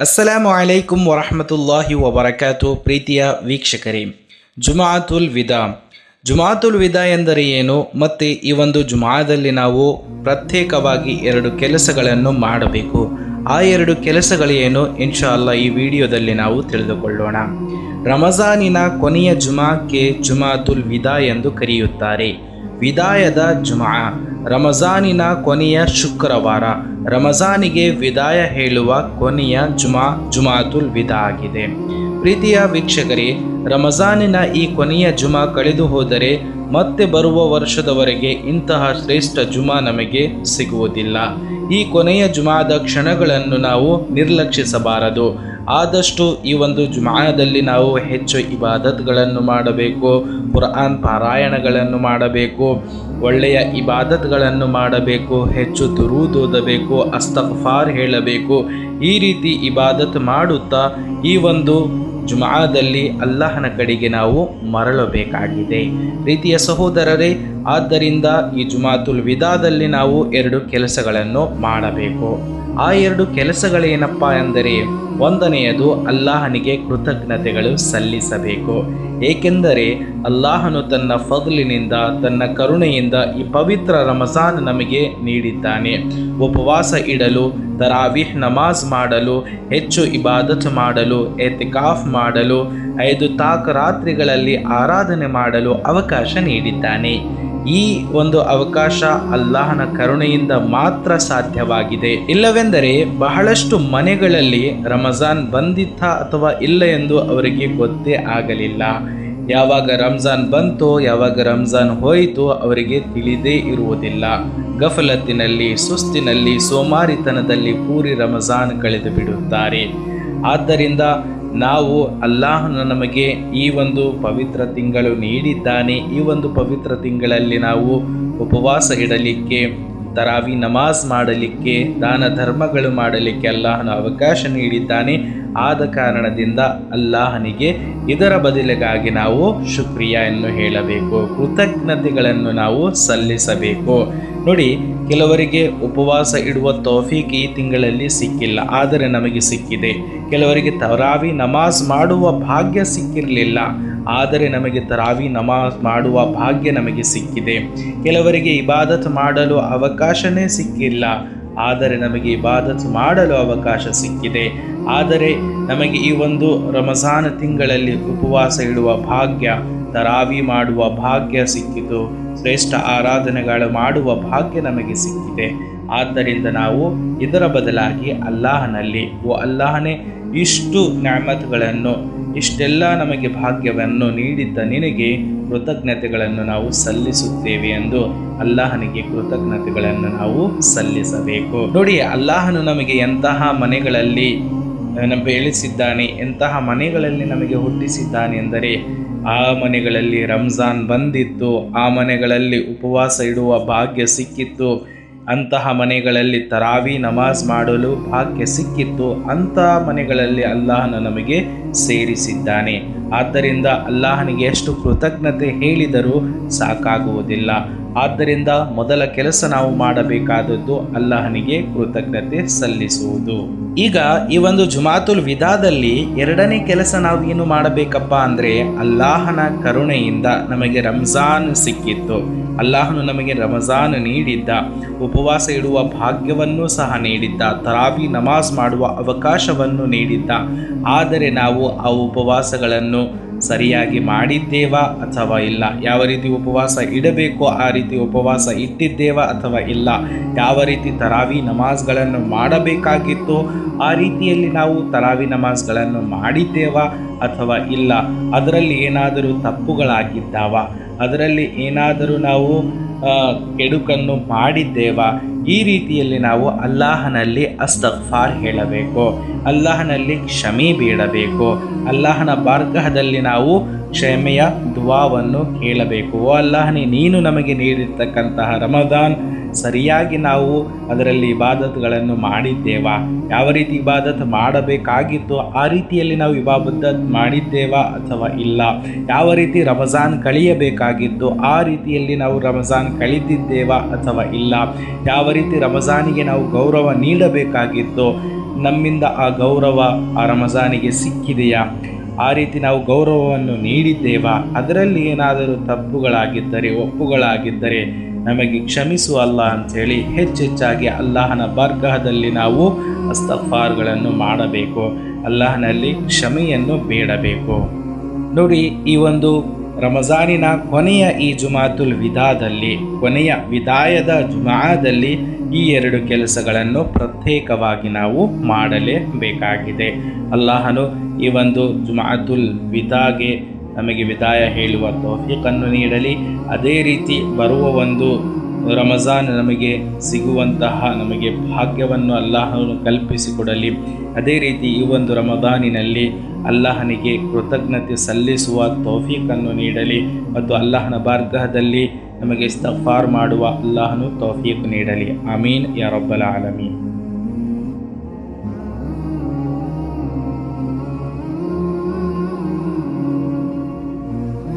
ಅಸ್ಸಲಾಮು ಅಲೈಕುಂ ವರಹಮತುಲ್ಲಾಹಿ ವಬರಕಾತು ಪ್ರೀತಿಯ ವೀಕ್ಷಕರೇ. ಜುಮಾತುಲ್ ವಿದಾ. ಜುಮಾತುಲ್ ವಿದಾ ಎಂದರೆ ಏನು? ಮತ್ತು ಈ ಒಂದು ಜುಮಾದಲ್ಲಿ ನಾವು ಪ್ರತ್ಯೇಕವಾಗಿ ಎರಡು ಕೆಲಸಗಳನ್ನು ಮಾಡಬೇಕು. ಆ ಎರಡು ಕೆಲಸಗಳೇನು ಇನ್ಶಾ ಅಲ್ಲ ಈ ವಿಡಿಯೋದಲ್ಲಿ ನಾವು ತಿಳಿದುಕೊಳ್ಳೋಣ. ರಮಜಾನಿನ ಕೊನೆಯ ಜುಮಾಕ್ಕೆ ಜುಮಾತುಲ್ ವಿದಾ ಎಂದು ಕರೆಯುತ್ತಾರೆ. ವಿದಾಯದ ಜುಮಾ. ರಮಜಾನಿನ ಕೊನೆಯ ಶುಕ್ರವಾರ. ರಮಜಾನಿಗೆ ವಿದಾಯ ಹೇಳುವ ಕೊನೆಯ ಜುಮಾ, ಜುಮಾತುಲ್ ವಿದಾ ಆಗಿದೆ. ಪ್ರೀತಿಯ ವೀಕ್ಷಕರೇ, ರಮಜಾನಿನ ಈ ಕೊನೆಯ ಜುಮಾ ಕಳೆದು ಹೋದರೆ ಮತ್ತೆ ಬರುವ ವರ್ಷದವರೆಗೆ ಇಂತಹ ಶ್ರೇಷ್ಠ ಜುಮಾ ನಮಗೆ ಸಿಗುವುದಿಲ್ಲ. ಈ ಕೊನೆಯ ಜುಮಾದ ಕ್ಷಣಗಳನ್ನು ನಾವು ನಿರ್ಲಕ್ಷಿಸಬಾರದು. ಆದಷ್ಟು ಈ ಒಂದು ಜುಮಾದಲ್ಲಿ ನಾವು ಹೆಚ್ಚು ಇಬಾದತ್ಗಳನ್ನು ಮಾಡಬೇಕು ಕುರಾನ್ ಪಾರಾಯಣಗಳನ್ನು ಮಾಡಬೇಕು, ಒಳ್ಳೆಯ ಇಬಾದತ್ಗಳನ್ನು ಮಾಡಬೇಕು, ಹೆಚ್ಚು ದುರೂದ್ ಓದಬೇಕು ಅಸ್ತಫಾರ್ ಹೇಳಬೇಕು, ಈ ರೀತಿ ಇಬಾದತ್ ಮಾಡುತ್ತಾ ಈ ಒಂದು ಜುಮಾದಲ್ಲಿ ಅಲ್ಲಾಹನ ಕಡೆಗೆ ನಾವು ಮರಳಬೇಕಾಗಿದೆ. ರೀತಿಯ ಸಹೋದರರೇ ಆದ್ದರಿಂದ ಈ ಜುಮಾತುಲ್ ವಿದಾದಲ್ಲಿ ನಾವು ಎರಡು ಕೆಲಸಗಳನ್ನು ಮಾಡಬೇಕು. ಆ ಎರಡು ಕೆಲಸಗಳೇನಪ್ಪ ಎಂದರೆ, ಒಂದನೆಯದು ಅಲ್ಲಾಹನಿಗೆ ಕೃತಜ್ಞತೆಗಳು ಸಲ್ಲಿಸಬೇಕು. ಏಕೆಂದರೆ, ಅಲ್ಲಾಹನು ತನ್ನ ಫದ್ಲಿನಿಂದ, ತನ್ನ ಕರುಣೆಯಿಂದ ಈ ಪವಿತ್ರ ರಮಜಾನ್ ನಮಗೆ ನೀಡಿದ್ದಾನೆ. ಉಪವಾಸ ಇಡಲು, ತರಾವಿಹ್ ನಮಾಜ್ ಮಾಡಲು, ಹೆಚ್ಚು ಇಬಾದತ್ ಮಾಡಲು, ಎತಿಕಾಫ್ ಮಾಡಲು ಐದು ತಾಕ ರಾತ್ರಿಗಳಲ್ಲಿ ಆರಾಧನೆ ಮಾಡಲು ಅವಕಾಶ ನೀಡಿದ್ದಾನೆ. ಈ ಒಂದು ಅವಕಾಶ ಅಲ್ಲಾಹನ ಕರುಣೆಯಿಂದ ಮಾತ್ರ ಸಾಧ್ಯವಾಗಿದೆ. ಇಲ್ಲವೆಂದರೆ ಬಹಳಷ್ಟು ಮನೆಗಳಲ್ಲಿ ರಮಜಾನ್ ಬಂದಿತ್ತ ಅಥವಾ ಇಲ್ಲ ಎಂದು ಅವರಿಗೆ ಗೊತ್ತೇ ಆಗಲಿಲ್ಲ. ಯಾವಾಗ ರಂಜಾನ್ ಬಂತೋ, ಯಾವಾಗ ರಂಜಾನ್ ಹೋಯಿತು ಅವರಿಗೆ ತಿಳಿದೇ ಇರುವುದಿಲ್ಲ. ಗಫಲತ್ತಿನಲ್ಲಿ, ಸುಸ್ತಿನಲ್ಲಿ, ಸೋಮಾರಿತನದಲ್ಲಿ ಪೂರಿ ರಮಜಾನ್ ಕಳೆದು ಬಿಡುತ್ತಾರೆ ಆದ್ದರಿಂದ ನಾವು ಅಲ್ಲಾಹನು ನಮಗೆ ಈ ಒಂದು ಪವಿತ್ರ ತಿಂಗಳು ನೀಡಿದ್ದಾನೆ. ಈ ಒಂದು ಪವಿತ್ರ ತಿಂಗಳಲ್ಲಿ ನಾವು ಉಪವಾಸ ಇಡಲಿಕ್ಕೆ, ತರಾವಿ ನಮಾಜ್ ಮಾಡಲಿಕ್ಕೆ, ದಾನ ಧರ್ಮಗಳು ಮಾಡಲಿಕ್ಕೆ ಅಲ್ಲಾಹನು ಅವಕಾಶ ನೀಡಿದ್ದಾನೆ. ಆದ ಕಾರಣದಿಂದ ಅಲ್ಲಾಹನಿಗೆ ಇದರ ಬದಲಿಗಾಗಿ ನಾವು ಶುಕ್ರಿಯನ್ನು ಹೇಳಬೇಕು. ಕೃತಜ್ಞತೆಗಳನ್ನು ನಾವು ಸಲ್ಲಿಸಬೇಕು. ನೋಡಿ, ಕೆಲವರಿಗೆ ಉಪವಾಸ ಇಡುವ ತೌಫೀಕ್ ಈ ತಿಂಗಳಲ್ಲಿ ಸಿಕ್ಕಿಲ್ಲ, ಆದರೆ ನಮಗೆ ಸಿಕ್ಕಿದೆ. ಕೆಲವರಿಗೆ ತರಾವಿ ನಮಾಜ್ ಮಾಡುವ ಭಾಗ್ಯ ಸಿಕ್ಕಿರಲಿಲ್ಲ, ಆದರೆ ನಮಗೆ ತರಾವಿ ನಮಾಜ್ ಮಾಡುವ ಭಾಗ್ಯ ನಮಗೆ ಸಿಕ್ಕಿದೆ. ಕೆಲವರಿಗೆ ಇಬಾದತ್ ಮಾಡಲು ಅವಕಾಶನೇ ಸಿಕ್ಕಿಲ್ಲ ಆದರೆ ನಮಗೆ ಇಬಾದತ್ ಮಾಡಲು ಅವಕಾಶ ಸಿಕ್ಕಿದೆ. ಆದರೆ ನಮಗೆ ಈ ಒಂದು ರಮಜಾನ್ ತಿಂಗಳಲ್ಲಿ ಉಪವಾಸ ಇಡುವ ಭಾಗ್ಯ, ತರಾವಿ ಮಾಡುವ ಭಾಗ್ಯ ಸಿಕ್ಕಿತು. ಶ್ರೇಷ್ಠ ಆರಾಧನೆಗಳು ಮಾಡುವ ಭಾಗ್ಯ ನಮಗೆ ಸಿಕ್ಕಿದೆ. ಆದ್ದರಿಂದ ನಾವು ಇದರ ಬದಲಾಗಿ ಅಲ್ಲಾಹನಲ್ಲಿ, ಓ ಅಲ್ಲಾಹನೇ, ಇಷ್ಟು ನ್ಯಾಮತ್ಗಳನ್ನು ಇಷ್ಟೆಲ್ಲ ನಮಗೆ ಭಾಗ್ಯವನ್ನು ನೀಡಿದ್ದ ನಿನಗೆ ಕೃತಜ್ಞತೆಗಳನ್ನು ನಾವು ಸಲ್ಲಿಸುತ್ತೇವೆ ಎಂದು ಅಲ್ಲಾಹನಿಗೆ ಕೃತಜ್ಞತೆಗಳನ್ನು ನಾವು ಸಲ್ಲಿಸಬೇಕು. ನೋಡಿ, ಅಲ್ಲಾಹನು ನಮಗೆ ಎಂತಹ ಮನೆಗಳಲ್ಲಿ ಬೆಳೆಸಿದ್ದಾನೆ, ಎಂತಹ ಮನೆಗಳಲ್ಲಿ ನಮಗೆ ಹುಟ್ಟಿಸಿದ್ದಾನೆ ಎಂದರೆ, ಆ ಮನೆಗಳಲ್ಲಿ ರಂಜಾನ್ ಬಂದಿತ್ತು, ಆ ಮನೆಗಳಲ್ಲಿ ಉಪವಾಸ ಇಡುವ ಭಾಗ್ಯ ಸಿಕ್ಕಿತ್ತು ಅಂತಹ ಮನೆಗಳಲ್ಲಿ ತರಾವಿ ನಮಾಜ್ ಮಾಡಲು ಭಾಗ್ಯ ಸಿಕ್ಕಿತ್ತು. ಅಂತಹ ಮನೆಗಳಲ್ಲಿ ಅಲ್ಲಾಹನ ನಮಗೆ ಸೇರಿಸಿದ್ದಾನೆ. ಆದ್ದರಿಂದ ಅಲ್ಲಾಹನಿಗೆ ಎಷ್ಟು ಕೃತಜ್ಞತೆ ಹೇಳಿದರೂ ಸಾಕಾಗುವುದಿಲ್ಲ. ಆದ್ದರಿಂದ ಮೊದಲ ಕೆಲಸ ನಾವು ಮಾಡಬೇಕಾದದ್ದು ಅಲ್ಲಾಹನಿಗೆ ಕೃತಜ್ಞತೆ ಸಲ್ಲಿಸುವುದು. ಈಗ ಈ ಒಂದು ಜುಮಾತುಲ್ ವಿದಾದಲ್ಲಿ ಎರಡನೇ ಕೆಲಸ ನಾವು ಏನು ಮಾಡಬೇಕಪ್ಪ ಅಂದರೆ ಅಲ್ಲಾಹನ ಕರುಣೆಯಿಂದ ನಮಗೆ ರಂಜಾನ್ ಸಿಕ್ಕಿತ್ತು. ಅಲ್ಲಾಹನು ನಮಗೆ ರಮಜಾನ್ ನೀಡಿದ್ದ, ಉಪವಾಸ ಇಡುವ ಭಾಗ್ಯವನ್ನು ಸಹ ನೀಡಿದ್ದ ತರಾಬಿ ನಮಾಜ್ ಮಾಡುವ ಅವಕಾಶವನ್ನು ನೀಡಿದ್ದ. ಆದರೆ ನಾವು ಆ ಉಪವಾಸಗಳನ್ನು ಸರಿಯಾಗಿ ಮಾಡಿದ್ದೇವಾ ಅಥವಾ ಇಲ್ಲ? ಯಾವ ರೀತಿ ಉಪವಾಸ ಇಡಬೇಕೋ ಆ ರೀತಿ ಉಪವಾಸ ಇಟ್ಟಿದ್ದೇವಾ ಅಥವಾ ಇಲ್ಲ? ಯಾವ ರೀತಿ ತರಾವಿ ನಮಾಜ್ಗಳನ್ನು ಮಾಡಬೇಕಾಗಿತ್ತು ಆ ರೀತಿಯಲ್ಲಿ ನಾವು ತರಾವಿ ನಮಾಜ್ಗಳನ್ನು ಮಾಡಿದ್ದೇವಾ ಅಥವಾ ಇಲ್ಲ? ಅದರಲ್ಲಿ ಏನಾದರೂ ತಪ್ಪುಗಳಾಗಿದ್ದಾವ? ಅದರಲ್ಲಿ ಏನಾದರೂ ನಾವು ಕೆಡುಕನ್ನು ಮಾಡಿದ್ದೇವಾ? ಈ ರೀತಿಯಲ್ಲಿ ನಾವು ಅಲ್ಲಾಹನಲ್ಲಿ ಅಸ್ತಫಾರ್ ಹೇಳಬೇಕು, ಅಲ್ಲಾಹನಲ್ಲಿ ಕ್ಷಮೆ ಬೀಳಬೇಕು ಅಲ್ಲಾಹನ ಬಾರ್ಗಹದಲ್ಲಿ ನಾವು ಕ್ಷಮೆಯ ದುವಾವನ್ನು ಕೇಳಬೇಕು. ಓ ಅಲ್ಲಾಹನೇ, ನೀನು ನಮಗೆ ನೀಡಿರ್ತಕ್ಕಂತಹ ರಮದಾನ್ ಸರಿಯಾಗಿ ನಾವು ಅದರಲ್ಲಿ ಇಬಾದತ್ಗಳನ್ನು ಮಾಡಿದ್ದೇವಾ? ಯಾವ ರೀತಿ ಇಬಾದತ್ ಮಾಡಬೇಕಾಗಿತ್ತು ಆ ರೀತಿಯಲ್ಲಿ ನಾವು ಇಬಾಬದ್ದ ಮಾಡಿದ್ದೇವಾ ಅಥವಾ ಇಲ್ಲ? ಯಾವ ರೀತಿ ರಮಜಾನ್ ಕಳೆಯಬೇಕಾಗಿತ್ತು ಆ ರೀತಿಯಲ್ಲಿ ನಾವು ರಮಜಾನ್ ಕಳೀತಿದ್ದೇವಾ ಅಥವಾ ಇಲ್ಲ? ಯಾವ ರೀತಿ ರಮಜಾನಿಗೆ ನಾವು ಗೌರವ ನೀಡಬೇಕಾಗಿತ್ತು? ನಮ್ಮಿಂದ ಆ ಗೌರವ ಆ ರಮಜಾನಿಗೆ ಸಿಕ್ಕಿದೆಯಾ? ಆ ರೀತಿ ನಾವು ಗೌರವವನ್ನು ನೀಡಿದ್ದೇವಾ? ಅದರಲ್ಲಿ ಏನಾದರೂ ತಪ್ಪುಗಳಾಗಿದ್ದರೆ, ಒಪ್ಪುಗಳಾಗಿದ್ದರೆ ನಮಗೆ ಕ್ಷಮಿಸು ಅಲ್ಲ ಅಂಥೇಳಿ ಹೆಚ್ಚೆಚ್ಚಾಗಿ ಅಲ್ಲಾಹನ ಬರ್ಗಹದಲ್ಲಿ ನಾವು ಅಸ್ತಫಾರ್ಗಳನ್ನು ಮಾಡಬೇಕು. ಅಲ್ಲಾಹನಲ್ಲಿ ಕ್ಷಮೆಯನ್ನು ಬೇಡಬೇಕು. ನೋಡಿ, ಈ ಒಂದು ರಮಜಾನಿನ ಕೊನೆಯ ಈ ಜುಮಾತುಲ್ ವಿದಾದಲ್ಲಿ, ಕೊನೆಯ ವಿದಾಯದ ಜುಮಾದಲ್ಲಿ ಈ ಎರಡು ಕೆಲಸಗಳನ್ನು ಪ್ರತ್ಯೇಕವಾಗಿ ನಾವು ಮಾಡಲೇಬೇಕಾಗಿದೆ. ಅಲ್ಲಾಹನು ಈ ಒಂದು ಜುಮಾತುಲ್ ವಿದಾಗೆ ನಮಗೆ ವಿದಾಯ ಹೇಳುವ ತೌಫೀಕನ್ನು ನೀಡಲಿ. ಅದೇ ರೀತಿ ಬರುವ ಒಂದು ರಮಜಾನ್ ನಮಗೆ ಸಿಗುವಂತಹ ನಮಗೆ ಭಾಗ್ಯವನ್ನು ಅಲ್ಲಾಹನು ಕಲ್ಪಿಸಿಕೊಡಲಿ. ಅದೇ ರೀತಿ ಈ ಒಂದು ರಮದಾನಿನಲ್ಲಿ ಅಲ್ಲಾಹನಿಗೆ ಕೃತಜ್ಞತೆ ಸಲ್ಲಿಸುವ ತೌಫೀಕನ್ನು ನೀಡಲಿ. ಮತ್ತು ಅಲ್ಲಾಹನ ಬಾರ್ಗಹದಲ್ಲಿ ನಮಗೆ ಇಸ್ತಫಾರ್ ಮಾಡುವ ಅಲ್ಲಾಹನು ತೌಫೀಕ್ ನೀಡಲಿ. ಅಮೀನ್ ಯಾರೊಬ್ಬಲ ರಬ್ಬಲ್ ಆಲಮೀನ್.